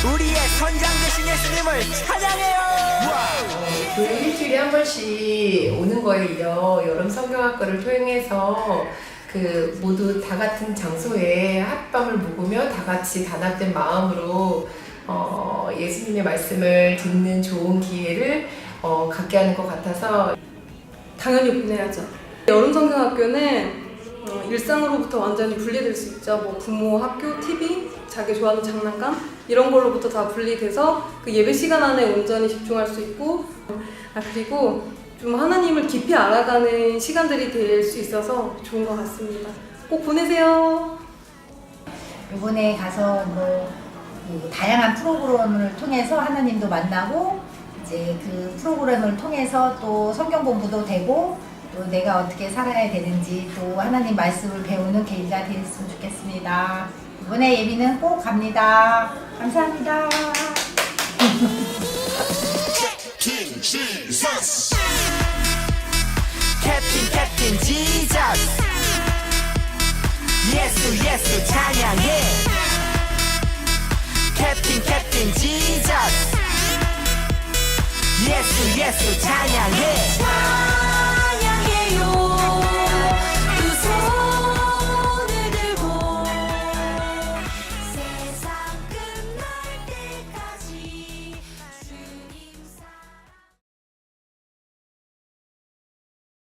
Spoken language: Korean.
천장 대신 예수님을 찬양해요 교회 일주일에 한 번씩 오는 거예요. 여름 성경학과를 통해서 그 모두 다 같은 장소에 합밤을 묵으며 다 같이 단합된 마음으로 어, 예수님의 말씀을 듣는 좋은 기회를 어, 갖게 하는 것 같아서 당연히 보내야죠. 여름 성경학교는 어, 일상으로부터 완전히 분리될 수 있죠. 뭐 부모, 학교, TV, 자기 좋아하는 장난감 이런 걸로부터 다 분리돼서 그 예배 시간 안에 온전히 집중할 수 있고 아 그리고 좀 하나님을 깊이 알아가는 시간들이 될 수 있어서 좋은 것 같습니다. 꼭 보내세요. 이번에 가서 뭐, 그 다양한 프로그램을 통해서 하나님도 만나고 이제 그 프로그램을 통해서 또 성경 공부도 되고 또 내가 어떻게 살아야 되는지 또 하나님 말씀을 배우는 계기가 됐으면 좋겠습니다. 이번에 예비는 꼭 갑니다. 감사합니다. 캡틴 캡틴 지저스 예수 예수 찬양해 캡틴 캡틴 지저스 예수 예수 찬양해